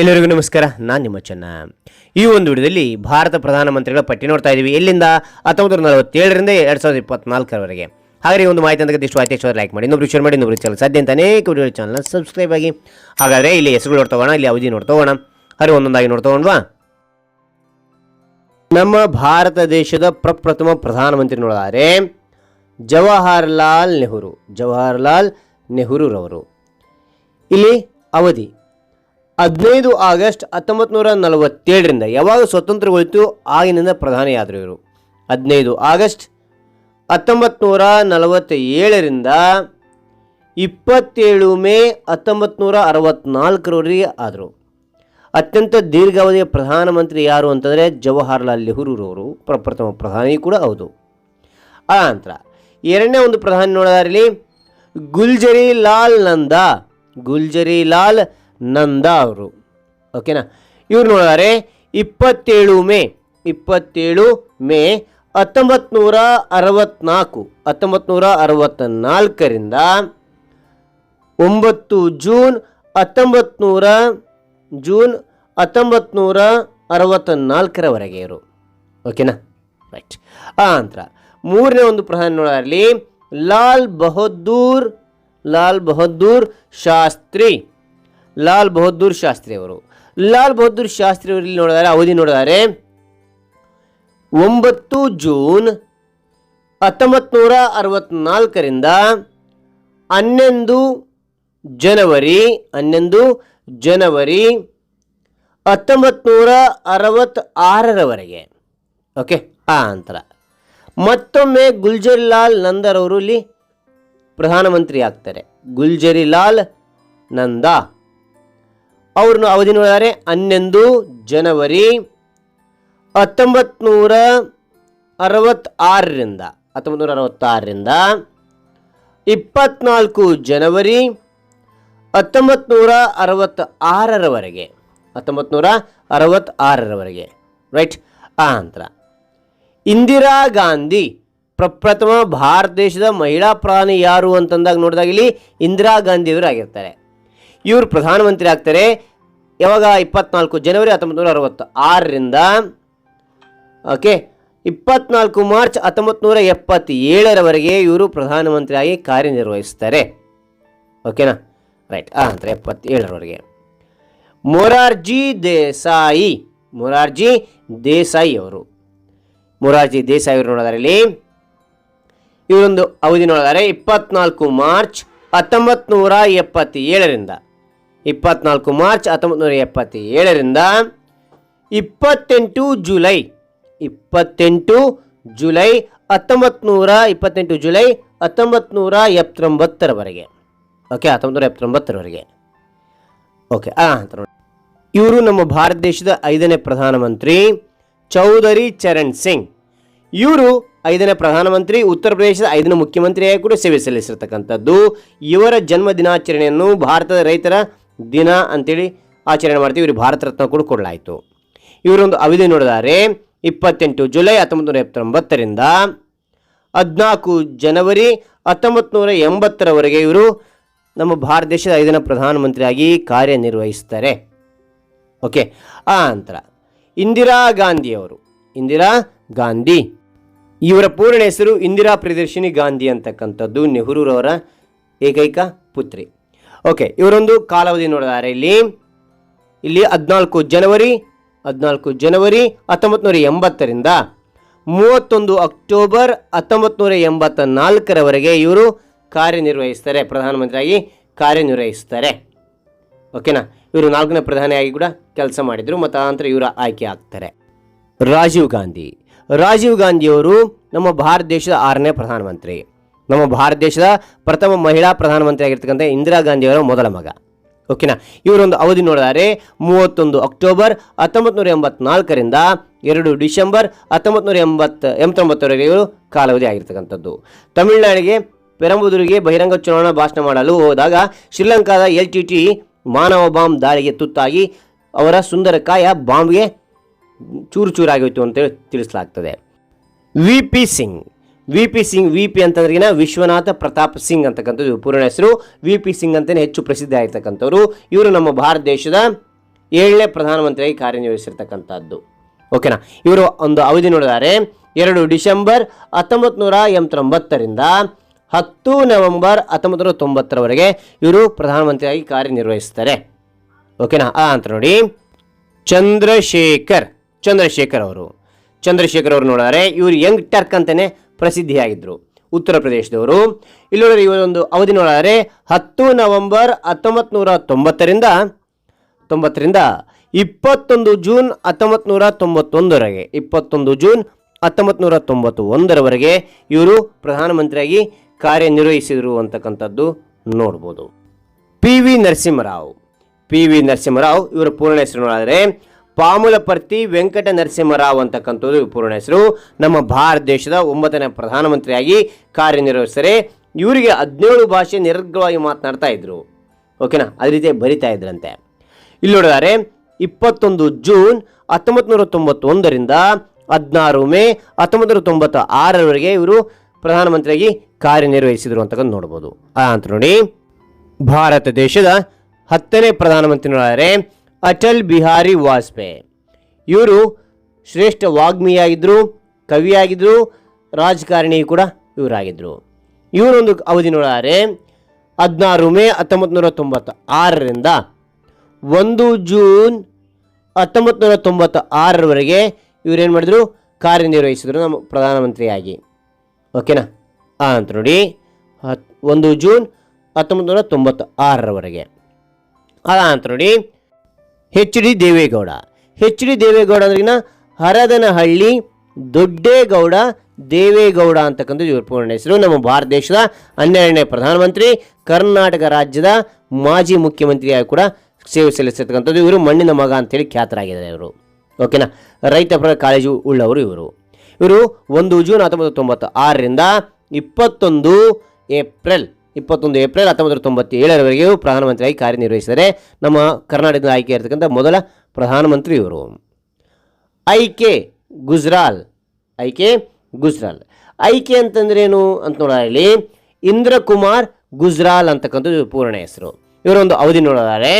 ಎಲ್ಲರಿಗೂ ನಮಸ್ಕಾರ, ನಾನು ನಿಮ್ಮ ಚೆನ್ನ. ಈ ಒಂದು ವಿಡಿಯೋದಲ್ಲಿ ಭಾರತ ಪ್ರಧಾನಮಂತ್ರಿಗಳ ಪಟ್ಟಿ ನೋಡ್ತಾ ಇದ್ದೀವಿ ಎಲ್ಲಿಂದ? ಹತ್ತೊಂಬತ್ತು ನಲವತ್ತೇಳರಿಂದ ಎರಡು ಸಾವಿರದ ಇಪ್ಪತ್ನಾಲ್ಕರವರೆಗೆ. ಈ ಒಂದು ಮಾಹಿತಿ ಅಂತ ಇಷ್ಟು ಆಯ್ತು ಲೈಕ್ ಮಾಡಿ. ಇನ್ನೊಬ್ರು ಶೇರ್ ಮಾಡಿ, ಇನ್ನೊಬ್ರು ಚಾನಲ್ ಸಾಧ್ಯ ಅಂತ ಅನೇಕ ವಿಡಿಯೋ ಚಾನಲ್ನ ಸಬ್ಸ್ಕ್ರೈಬ್ ಆಗಿ. ಹಾಗಾದರೆ ಇಲ್ಲಿ ಹೆಸರುಗಳು ನೋಡ್ತೋಗೋಣ ಇಲ್ಲಿ ಅವಧಿ ನೋಡ್ತೋಗೋಣ ಹರಿ ಒಂದೊಂದಾಗಿ ನೋಡ್ತೋಗೊಂಡ್ವಾ ನಮ್ಮ ಭಾರತ ದೇಶದ ಪ್ರಪ್ರಥಮ ಪ್ರಧಾನಮಂತ್ರಿ ನೋಡಿದರೆ ಜವಾಹರ್ಲಾಲ್ ನೆಹರು. ಜವಾಹರ್ಲಾಲ್ ನೆಹರೂರವರು. ಇಲ್ಲಿ ಅವಧಿ. ಹದಿನೈದು ಆಗಸ್ಟ್ ಹತ್ತೊಂಬತ್ತು ನೂರ ನಲವತ್ತೇಳರಿಂದ ಯಾವಾಗ ಸ್ವತಂತ್ರಗೊಳಿತು ಆಗಿನಿಂದ ಪ್ರಧಾನಿಯಾದರು ಇವರು. ಹದಿನೈದು ಆಗಸ್ಟ್ ಹತ್ತೊಂಬತ್ತು ನೂರ ನಲವತ್ತ ಏಳರಿಂದ ಇಪ್ಪತ್ತೇಳು ಮೇ ಹತ್ತೊಂಬತ್ತು ನೂರ ಅರವತ್ನಾಲ್ಕರವರೆಗೆ ಆದರು. ಅತ್ಯಂತ ದೀರ್ಘಾವಧಿಯ ಪ್ರಧಾನಮಂತ್ರಿ ಯಾರು ಅಂತಂದರೆ ಜವಾಹರ್ಲಾಲ್ ನೆಹರೂರವರು. ಪ್ರಪ್ರಥಮ ಪ್ರಧಾನಿ ಕೂಡ ಹೌದು. ಆ ನಂತರ ಎರಡನೇ ಒಂದು ಪ್ರಧಾನಿ ನೋಡೋದಾರಲ್ಲಿ ಗುಲ್ಜರಿ ಲಾಲ್ ನಂದಾ. ಗುಲ್ಜರಿ ಲಾಲ್ ನಂದಾ ಅವರು. ಓಕೆನಾ? ಇವ್ರು ನೋಡಿದರೆ, ಇಪ್ಪತ್ತೇಳು ಮೇ ಇಪ್ಪತ್ತೇಳು ಮೇ ಹತ್ತೊಂಬತ್ತು ನೂರ ಅರವತ್ನಾಲ್ಕು ಹತ್ತೊಂಬತ್ತು ನೂರ ಅರವತ್ತ ನಾಲ್ಕರಿಂದ ಒಂಬತ್ತು ಜೂನ್ ಹತ್ತೊಂಬತ್ತು ನೂರ ಜೂನ್ ಹತ್ತೊಂಬತ್ತು ನೂರ ಅರವತ್ತ ನಾಲ್ಕರವರೆಗೆ ಇವರು. ಓಕೆನಾ? ರೈಟ್. ಆ ನಂತರ ಮೂರನೇ ಒಂದು ಪ್ರಧಾನಿ ಅಲ್ಲಿ ಲಾಲ್ ಬಹದ್ದೂರ್ ಲಾಲ್ ಬಹದ್ದೂರ್ ಶಾಸ್ತ್ರಿ. ಲಾಲ್ ಬಹದ್ದೂರ್ ಶಾಸ್ತ್ರಿ ಅವರು. ಲಾಲ್ ಬಹದ್ದೂರ್ ಶಾಸ್ತ್ರಿ ಅವರು ಇಲ್ಲಿ ನೋಡಿದರೆ, ಅವಧಿ ನೋಡಿದರೆ. ಒಂಬತ್ತು ಜೂನ್ ಹತ್ತೊಂಬತ್ತು ನೂರ ಅರವತ್ನಾಲ್ಕರಿಂದ ಹನ್ನೊಂದು ಜನವರಿ ಹನ್ನೊಂದು ಜನವರಿ ಹತ್ತೊಂಬತ್ತು ನೂರ ಅರವತ್ತಾರರವರೆಗೆ. ಓಕೆ, ಆ ನಂತರ ಮತ್ತೊಮ್ಮೆ ಗುಲ್ಜರಿಲಾಲ್ ನಂದರವರು ಇಲ್ಲಿ ಪ್ರಧಾನಮಂತ್ರಿ ಆಗ್ತಾರೆ ಗುಲ್ಜರಿಲಾಲ್ ನಂದಾ. ಅವ್ರನ್ನ ಅವಧಿ ನೋಡಿದ್ದಾರೆ ಹನ್ನೊಂದು ಜನವರಿ ಹತ್ತೊಂಬತ್ತು ನೂರ ಅರವತ್ತಾರರಿಂದ ಹತ್ತೊಂಬತ್ತು ನೂರ ಅರವತ್ತಾರರಿಂದ ಇಪ್ಪತ್ನಾಲ್ಕು ಜನವರಿ ಹತ್ತೊಂಬತ್ತು ನೂರ ಅರವತ್ತ ಆರರವರೆಗೆ ಹತ್ತೊಂಬತ್ತು ನೂರ ಅರವತ್ತಾರರವರೆಗೆ. ರೈಟ್? ಆ ನಂತರ. ಇಂದಿರಾ ಗಾಂಧಿ ಪ್ರಪ್ರಥಮ ಭಾರತ ದೇಶದ ಮಹಿಳಾ ಪ್ರಧಾನಿ ಯಾರು ಅಂತಂದಾಗ ನೋಡಿದಾಗ ಇಲ್ಲಿ ಇಂದಿರಾ ಗಾಂಧಿಯವರು ಆಗಿರ್ತಾರೆ. ಇವರು ಪ್ರಧಾನಮಂತ್ರಿ ಆಗ್ತಾರೆ ಯಾವಾಗ ಇಪ್ಪತ್ನಾಲ್ಕು ಜನವರಿ ಹತ್ತೊಂಬತ್ತು ನೂರ ಅರವತ್ತು ಆರರಿಂದ, ಓಕೆ, ಇಪ್ಪತ್ನಾಲ್ಕು ಮಾರ್ಚ್ ಹತ್ತೊಂಬತ್ತು ನೂರ ಎಪ್ಪತ್ತೇಳರವರೆಗೆ ಇವರು ಪ್ರಧಾನಮಂತ್ರಿಯಾಗಿ ಕಾರ್ಯನಿರ್ವಹಿಸ್ತಾರೆ. ಓಕೆನಾ? ರೈಟ್, ಆ ಅಂದರೆ ಎಪ್ಪತ್ತೇಳರವರೆಗೆ. ಮೊರಾರ್ಜಿ ದೇಸಾಯಿ ಮೊರಾರ್ಜಿ ದೇಸಾಯಿ ಅವರು. ಮೊರಾರ್ಜಿ ದೇಸಾಯಿ ಅವರು ನೋಡೋದರಲ್ಲಿ ಇವರೊಂದು ಅವಧಿ ನೋಡಿದರೆ, ಇಪ್ಪತ್ನಾಲ್ಕು ಮಾರ್ಚ್ ಹತ್ತೊಂಬತ್ತು ನೂರ ಎಪ್ಪತ್ತೇಳರಿಂದ. ಇಪ್ಪತ್ನಾಲ್ಕು ಮಾರ್ಚ್ ಹತ್ತೊಂಬತ್ತು ನೂರ ಎಪ್ಪತ್ತೇಳರಿಂದ ಇಪ್ಪತ್ತೆಂಟು ಜುಲೈ ಇಪ್ಪತ್ತೆಂಟು ಜುಲೈ ಹತ್ತೊಂಬತ್ತು ನೂರ ಇಪ್ಪತ್ತೆಂಟು ಜುಲೈ ಹತ್ತೊಂಬತ್ತು ನೂರ ಎಪ್ಪತ್ತೊಂಬತ್ತರವರೆಗೆ ಓಕೆ ಹತ್ತೊಂಬತ್ತು ನೂರ ಎಪ್ಪತ್ತೊಂಬತ್ತರವರೆಗೆ ಓಕೆ ನೋಡಿ. ಇವರು ನಮ್ಮ ಭಾರತ ದೇಶದ ಐದನೇ ಪ್ರಧಾನಮಂತ್ರಿ ಚೌಧರಿ ಚರಣ್ ಸಿಂಗ್. ಇವರು ಐದನೇ ಪ್ರಧಾನಮಂತ್ರಿ, ಉತ್ತರ ಪ್ರದೇಶದ ಐದನೇ ಮುಖ್ಯಮಂತ್ರಿಯಾಗಿ ಕೂಡ ಸೇವೆ ಸಲ್ಲಿಸಿರ್ತಕ್ಕಂಥದ್ದು. ಇವರ ಜನ್ಮ ದಿನಾಚರಣೆಯನ್ನು ಭಾರತದ ರೈತರ ದಿನ ಅಂತೇಳಿ ಆಚರಣೆ ಮಾಡ್ತೀವಿ. ಇವರು ಭಾರತ ರತ್ನ ಕೂಡ ಕೊಡಲಾಯಿತು. ಇವರೊಂದು ಅವಧಿ ನೋಡಿದರೆ. ಇಪ್ಪತ್ತೆಂಟು ಜುಲೈ ಹತ್ತೊಂಬತ್ತು ನೂರ ಎಪ್ಪತ್ತೊಂಬತ್ತರಿಂದ ಹದಿನಾಲ್ಕು ಜನವರಿ ಹತ್ತೊಂಬತ್ತು ನೂರ ಎಂಬತ್ತರವರೆಗೆ ಇವರು ನಮ್ಮ ಭಾರತ ದೇಶದ ಐದನೇ ಪ್ರಧಾನಮಂತ್ರಿಯಾಗಿ ಕಾರ್ಯನಿರ್ವಹಿಸ್ತಾರೆ. ಓಕೆ, ಆ ನಂತರ ಇಂದಿರಾ ಗಾಂಧಿಯವರು ಇಂದಿರಾ ಗಾಂಧಿ. ಇವರ ಪೂರ್ಣ ಹೆಸರು ಇಂದಿರಾ ಪ್ರಿಯದರ್ಶಿನಿ ಗಾಂಧಿ ಅಂತಕ್ಕಂಥದ್ದು ನೆಹರೂರವರ ಏಕೈಕ ಪುತ್ರಿ. ಓಕೆ, ಇವರೊಂದು ಕಾಲಾವಧಿ ನೋಡಿದ್ದಾರೆ ಇಲ್ಲಿ? ಇಲ್ಲಿ ಹದಿನಾಲ್ಕು ಜನವರಿ ಹದಿನಾಲ್ಕು ಜನವರಿ ಹತ್ತೊಂಬತ್ತು ನೂರ ಎಂಬತ್ತರಿಂದ ಮೂವತ್ತೊಂದು ಅಕ್ಟೋಬರ್ ಹತ್ತೊಂಬತ್ತು ನೂರ ಎಂಬತ್ತ ನಾಲ್ಕರವರೆಗೆ ಇವರು ಕಾರ್ಯನಿರ್ವಹಿಸ್ತಾರೆ, ಪ್ರಧಾನಮಂತ್ರಿಯಾಗಿ ಕಾರ್ಯನಿರ್ವಹಿಸ್ತಾರೆ. ಓಕೆನಾ? ಇವರು ನಾಲ್ಕನೇ ಪ್ರಧಾನಿಯಾಗಿ ಕೂಡ ಕೆಲಸ ಮಾಡಿದರು ಮತ್ತು ಆನಂತರ ಇವರ ಆಯ್ಕೆ ಆಗ್ತಾರೆ. ರಾಜೀವ್ ಗಾಂಧಿ. ರಾಜೀವ್ ಗಾಂಧಿಯವರು ನಮ್ಮ ಭಾರತ ದೇಶದ ಆರನೇ ಪ್ರಧಾನಮಂತ್ರಿ. ನಮ್ಮ ಭಾರತ ದೇಶದ ಪ್ರಥಮ ಮಹಿಳಾ ಪ್ರಧಾನಮಂತ್ರಿ ಆಗಿರ್ತಕ್ಕಂಥ ಇಂದಿರಾ ಗಾಂಧಿಯವರ ಮೊದಲ ಮಗ. ಓಕೆನಾ? ಇವರೊಂದು ಅವಧಿ ನೋಡಿದರೆ ಮೂವತ್ತೊಂದು ಅಕ್ಟೋಬರ್ ಹತ್ತೊಂಬತ್ತು ನೂರ ಎಂಬತ್ನಾಲ್ಕರಿಂದ ಎರಡು ಡಿಸೆಂಬರ್ ಹತ್ತೊಂಬತ್ತು ನೂರ ಎಂಬತ್ತ, ಎಂಬತ್ತೊಂಬತ್ತರವರೆಗೆ ಇವರು ಕಾಲಾವಧಿ ಆಗಿರ್ತಕ್ಕಂಥದ್ದು. ತಮಿಳುನಾಡಿಗೆ ಪೆರಂಬುದೂರಿಗೆ ಬಹಿರಂಗ ಚುನಾವಣಾ ಭಾಷಣ ಮಾಡಲು ಹೋದಾಗ ಶ್ರೀಲಂಕಾದ ಎಲ್ ಟಿ ಟಿ ಮಾನವ ಬಾಂಬ್ ದಾಳಿಗೆ ತುತ್ತಾಗಿ ಅವರ ಸುಂದರ ಕಾಯ ಬಾಂಬ್ಗೆ ಚೂರು ಚೂರಾಗಿತ್ತು ಅಂತೇಳಿ ತಿಳಿಸಲಾಗ್ತದೆ. V P Singh. V P Singh V P ಅಂತಂದ್ರಿಗಿನ Vishwanath Pratap Singh ಅಂತಕ್ಕಂಥದ್ದು ಪೂರ್ಣ ಹೆಸರು. ವಿ ಪಿ ಸಿಂಗ್ ಅಂತಲೇ ಹೆಚ್ಚು ಪ್ರಸಿದ್ಧ ಆಗಿರ್ತಕ್ಕಂಥವ್ರು. ಇವರು ನಮ್ಮ ಭಾರತ ದೇಶದ ಏಳನೇ ಪ್ರಧಾನಮಂತ್ರಿಯಾಗಿ ಕಾರ್ಯನಿರ್ವಹಿಸಿರ್ತಕ್ಕಂಥದ್ದು. ಓಕೆನಾ ಇವರು ಒಂದು ಅವಧಿ ನೋಡಿದ್ದಾರೆ ಎರಡು ಡಿಸೆಂಬರ್ ಹತ್ತೊಂಬತ್ತು ನೂರ ಎಂಬತ್ತೊಂಬತ್ತರಿಂದ ಹತ್ತು ನವೆಂಬರ್ ಹತ್ತೊಂಬತ್ತು ನೂರ ತೊಂಬತ್ತರವರೆಗೆ ಇವರು ಪ್ರಧಾನಮಂತ್ರಿಯಾಗಿ ಕಾರ್ಯನಿರ್ವಹಿಸ್ತಾರೆ. ಓಕೆನಾ ಆ ಅಂತ ನೋಡಿ. ಚಂದ್ರಶೇಖರ್ ಚಂದ್ರಶೇಖರ್ ಅವರು. ಚಂದ್ರಶೇಖರ್ ಅವರು ನೋಡಿದರೆ. ಇವರು ಯಂಗ್ ಟರ್ಕ್ ಅಂತಲೇ ಪ್ರಸಿದ್ಧಿಯಾಗಿದ್ದರು ಉತ್ತರ ಪ್ರದೇಶದವರು ಇಲ್ಲಿ ನೋಡಿದ್ರೆ ಇವರೊಂದು ಅವಧಿ ನೋಡಿದರೆ ಹತ್ತು ನವೆಂಬರ್ ಹತ್ತೊಂಬತ್ತು ನೂರ ತೊಂಬತ್ತರಿಂದ ತೊಂಬತ್ತರಿಂದ ಇಪ್ಪತ್ತೊಂದು ಜೂನ್ ಹತ್ತೊಂಬತ್ತು ನೂರ ತೊಂಬತ್ತೊಂದರವರೆಗೆ, ಇಪ್ಪತ್ತೊಂದು ಜೂನ್ ಹತ್ತೊಂಬತ್ತು ನೂರ ತೊಂಬತ್ತು ಒಂದರವರೆಗೆ ಇವರು ಪ್ರಧಾನಮಂತ್ರಿಯಾಗಿ ಕಾರ್ಯನಿರ್ವಹಿಸಿದರು ಅಂತಕ್ಕಂಥದ್ದು ನೋಡ್ಬೋದು. P V Narasimha Rao, P V Narasimha Rao ಇವರ ಪೂರ್ಣ ಹೆಸರು ನೋಡಿದ್ರೆ ಪಾಮುಲಪರ್ತಿ ವೆಂಕಟ ನರಸಿಂಹರಾವ್ ಅಂತಕ್ಕಂಥದ್ದು ಪೂರ್ಣ ಹೆಸರು. ನಮ್ಮ ಭಾರತ ದೇಶದ ಒಂಬತ್ತನೇ ಪ್ರಧಾನಮಂತ್ರಿಯಾಗಿ ಕಾರ್ಯನಿರ್ವಹಿಸ್ತಾರೆ ಇವರಿಗೆ ಹದಿನೇಳು ಭಾಷೆ ನಿರರ್ಗವಾಗಿ ಮಾತನಾಡ್ತಾ ಇದ್ರು. ಓಕೆನಾ ಅದೇ ರೀತಿ ಬರಿತಾ ಇದ್ರಂತೆ. ಇಲ್ಲಿ ನೋಡಿದರೆ, ಇಪ್ಪತ್ತೊಂದು ಜೂನ್ ಹತ್ತೊಂಬತ್ತು ನೂರ ತೊಂಬತ್ತೊಂದರಿಂದ ಹದಿನಾರು ಮೇ ಹತ್ತೊಂಬತ್ತು ನೂರ ತೊಂಬತ್ತ ಆರರವರೆಗೆ ಇವರು ಪ್ರಧಾನಮಂತ್ರಿಯಾಗಿ ಕಾರ್ಯನಿರ್ವಹಿಸಿದರು ಅಂತಕ್ಕಂಥ ನೋಡ್ಬೋದು. ಅಂತ ನೋಡಿ, ಭಾರತ ದೇಶದ ಹತ್ತನೇ ಪ್ರಧಾನಮಂತ್ರಿ ನೋಡಿದರೆ ಅಟಲ್ ಬಿಹಾರಿ ವಾಜಪೇಯಿ ಇವರು ಶ್ರೇಷ್ಠ ವಾಗ್ಮಿಯಾಗಿದ್ದರು ಕವಿಯಾಗಿದ್ದರು ರಾಜಕಾರಣಿ ಕೂಡ ಇವರಾಗಿದ್ದರು ಇವರೊಂದು ಅವಧಿ ನೋಡಿದರೆ ಹದಿನಾರು ಮೇ ಹತ್ತೊಂಬತ್ತು ನೂರ ತೊಂಬತ್ತ ಆರರಿಂದ ಒಂದು ಜೂನ್ ಹತ್ತೊಂಬತ್ತು ನೂರ ತೊಂಬತ್ತ ಆರರವರೆಗೆ ಇವರೇನು ಮಾಡಿದ್ರು? ಕಾರ್ಯನಿರ್ವಹಿಸಿದರು ನಮ್ಮ ಪ್ರಧಾನಮಂತ್ರಿಯಾಗಿ. ಓಕೆನಾ? ಆ ಅಂತ ನೋಡಿ, ಹತ್, ಒಂದು ಜೂನ್ ಹತ್ತೊಂಬತ್ತು ನೂರ ತೊಂಬತ್ತ ಆರರವರೆಗೆ ಅದ ಅಂತ ನೋಡಿ H D Deve Gowda H D Deve Gowda ಅಂದ್ರಿನ Haradanahalli Doddegowda Deve Gowda ಅಂತಕ್ಕಂಥದ್ದು ಇವ್ರ ಪೂರ್ಣ ಹೆಸರು. ನಮ್ಮ ಭಾರತ ದೇಶದ ಹನ್ನೆರಡನೇ ಪ್ರಧಾನಮಂತ್ರಿ, ಕರ್ನಾಟಕ ರಾಜ್ಯದ ಮಾಜಿ ಮುಖ್ಯಮಂತ್ರಿಯಾಗಿ ಕೂಡ ಸೇವೆ ಸಲ್ಲಿಸಿರ್ತಕ್ಕಂಥದ್ದು ಇವರು. ಮಣ್ಣಿನ ಮಗ ಅಂತೇಳಿ ಖ್ಯಾತರಾಗಿದ್ದಾರೆ ಇವರು. ಓಕೆನಾ ರೈತಪರ ಕಾಲೇಜು ಉಳ್ಳವರು ಇವರು. ಇವರು ಒಂದು ಜೂನ್ ಹತ್ತೊಂಬತ್ತು ತೊಂಬತ್ತು ಆರರಿಂದ ಇಪ್ಪತ್ತೊಂದು ಏಪ್ರಿಲ್ ಇಪ್ಪತ್ತೊಂದು ಏಪ್ರಿಲ್ ಹತ್ತೊಂಬತ್ತು ತೊಂಬತ್ತೇಳರವರೆಗೂ ಪ್ರಧಾನಮಂತ್ರಿಯಾಗಿ ಕಾರ್ಯನಿರ್ವಹಿಸಿದರೆ ನಮ್ಮ ಕರ್ನಾಟಕದ ಆಯ್ಕೆ ಇರತಕ್ಕಂಥ ಮೊದಲ ಪ್ರಧಾನಮಂತ್ರಿ ಇವರು I K Gujral, I K Gujral. I K ಅಂತಂದ್ರೇನು ಅಂತ ನೋಡೋದ್ರಲ್ಲಿ ಇಂದ್ರಕುಮಾರ್ ಗುಜ್ರಾಲ್ ಅಂತಕ್ಕಂಥದ್ದು ಪೂರ್ಣ ಹೆಸರು. ಇವರೊಂದು ಅವಧಿ ನೋಡೋದಾದರೆ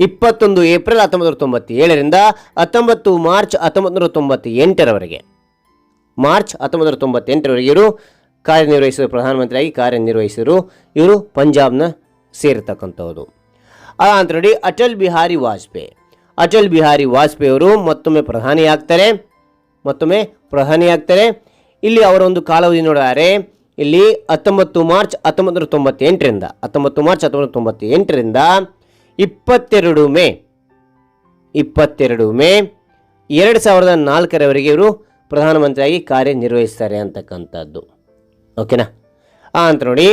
ಇಪ್ಪತ್ತೊಂದು ಏಪ್ರಿಲ್ ಹತ್ತೊಂಬತ್ತು ನೂರ ತೊಂಬತ್ತೇಳರಿಂದ ಹತ್ತೊಂಬತ್ತು ಮಾರ್ಚ್ ಹತ್ತೊಂಬತ್ತು ನೂರ ತೊಂಬತ್ತೆಂಟರವರೆಗೆ. ಮಾರ್ಚ್ ಹತ್ತೊಂಬತ್ತು ನೂರ ತೊಂಬತ್ತೆಂಟರವರೆಗೆ ಇವರು ಕಾರ್ಯನಿರ್ವಹಿಸಿದರು ಪ್ರಧಾನಮಂತ್ರಿಯಾಗಿ ಕಾರ್ಯನಿರ್ವಹಿಸಿದರು. ಇವರು ಪಂಜಾಬ್ನ ಸೇರ್ತಕ್ಕಂಥವ್ರು. ಅಂತ ನೋಡಿ ಅಟಲ್ ಬಿಹಾರಿ ವಾಜಪೇಯಿ. ಅಟಲ್ ಬಿಹಾರಿ ವಾಜಪೇಯಿಯವರು ಮತ್ತೊಮ್ಮೆ ಪ್ರಧಾನಿ ಆಗ್ತಾರೆ. ಮತ್ತೊಮ್ಮೆ ಪ್ರಧಾನಿ ಆಗ್ತಾರೆ. ಇಲ್ಲಿ ಅವರ ಒಂದು ಕಾಲಾವಧಿ ನೋಡಿದರೆ, ಇಲ್ಲಿ ಹತ್ತೊಂಬತ್ತು ಮಾರ್ಚ್ ಹತ್ತೊಂಬತ್ತು ನೂರ ತೊಂಬತ್ತೆಂಟರಿಂದ ಹತ್ತೊಂಬತ್ತು ಮಾರ್ಚ್ ಹತ್ತೊಂಬತ್ತು ತೊಂಬತ್ತೆಂಟರಿಂದ ಇಪ್ಪತ್ತೆರಡು ಮೇ ಇಪ್ಪತ್ತೆರಡು ಮೇ ಎರಡು ಸಾವಿರದ ನಾಲ್ಕರವರೆಗೆ ಇವರು ಪ್ರಧಾನಮಂತ್ರಿಯಾಗಿ ಕಾರ್ಯನಿರ್ವಹಿಸ್ತಾರೆ ಅಂತಕ್ಕಂಥದ್ದು. ಓಕೆನಾ? ಅಂತ ನೋಡಿ,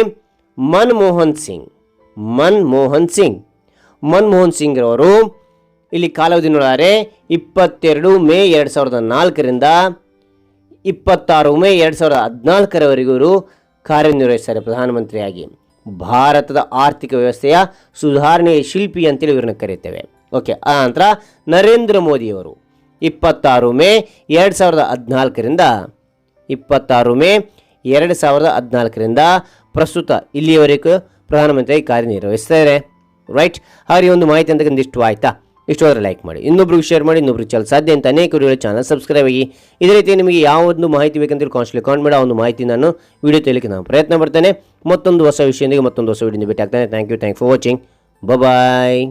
ಮನಮೋಹನ್ ಸಿಂಗ್ ಮನಮೋಹನ್ ಸಿಂಗ್. ಮನಮೋಹನ್ ಸಿಂಗ್ ಅವರು ಇಲ್ಲಿ ಕಾಲಾವಧಿ ನೋಡಿದರೆ ಇಪ್ಪತ್ತೆರಡು ಮೇ ಎರಡು ಸಾವಿರದ ನಾಲ್ಕರಿಂದ ಇಪ್ಪತ್ತಾರು ಮೇ ಎರಡು ಸಾವಿರದ ಹದಿನಾಲ್ಕರವರೆಗೂ ಇವರು ಕಾರ್ಯನಿರ್ವಹಿಸ್ತಾರೆ, ಪ್ರಧಾನಮಂತ್ರಿಯಾಗಿ. ಭಾರತದ ಆರ್ಥಿಕ ವ್ಯವಸ್ಥೆಯ ಸುಧಾರಣೆಯ ಶಿಲ್ಪಿ ಅಂತೇಳಿ ಇವರನ್ನು ಕರೀತೇವೆ. ಓಕೆ ಆ ನಂತರ ನರೇಂದ್ರ ಮೋದಿಯವರು ಇಪ್ಪತ್ತಾರು ಮೇ ಎರಡು ಸಾವಿರದ ಹದಿನಾಲ್ಕರಿಂದ ಇಪ್ಪತ್ತಾರು ಮೇ ಎರಡು ಸಾವಿರದ ಹದಿನಾಲ್ಕರಿಂದ ಪ್ರಸ್ತುತ ಇಲ್ಲಿಯವರೆಗೂ ಪ್ರಧಾನಮಂತ್ರಿಯಾಗಿ ಕಾರ್ಯನಿರ್ವಹಿಸ್ತಾರೆ ರೈಟ್ ಹಾಗೆ ಒಂದು ಮಾಹಿತಿ ಅಂತಕ್ಕಂಥ ಇಷ್ಟು ಆಯ್ತಾ? ಇಷ್ಟು ಆದರೆ ಲೈಕ್ ಮಾಡಿ. ಇನ್ನೊಬ್ರಿಗೆ ಶೇರ್ ಮಾಡಿ, ಇನ್ನೊಬ್ರಿಗೆ ಚಲ ಸಾಧ್ಯ ಅಂತ ಅನೇಕ ವಿಡಿಯೋ ಚಾನಲ್ ಸಬ್ಸ್ಕ್ರೈಬ್ ಆಗಿ. ಇದೇ ರೀತಿ ನಿಮಗೆ ಯಾವ ಒಂದು ಮಾಹಿತಿ ಬೇಕಂತೇಳಿ ಕಾನ್ಸ್ಟ್ಲಿ ಕಾಮೆಂಟ್ ಮಾಡಿ, ಆ ಒಂದು ಮಾಹಿತಿ ನಾನು ವಿಡಿಯೋ ತೆಲಿಕ್ಕೆ ನಾನು ಪ್ರಯತ್ನ ಪಡ್ತೇನೆ. ಮತ್ತೊಂದು ಹೊಸ ವಿಷಯದೊಂದಿಗೆ ಮತ್ತೊಂದು ಹೊಸ ವಿಡಿಯೋ ಭೇಟಿ ಆಗ್ತಾನೆ thank you thank for watching bye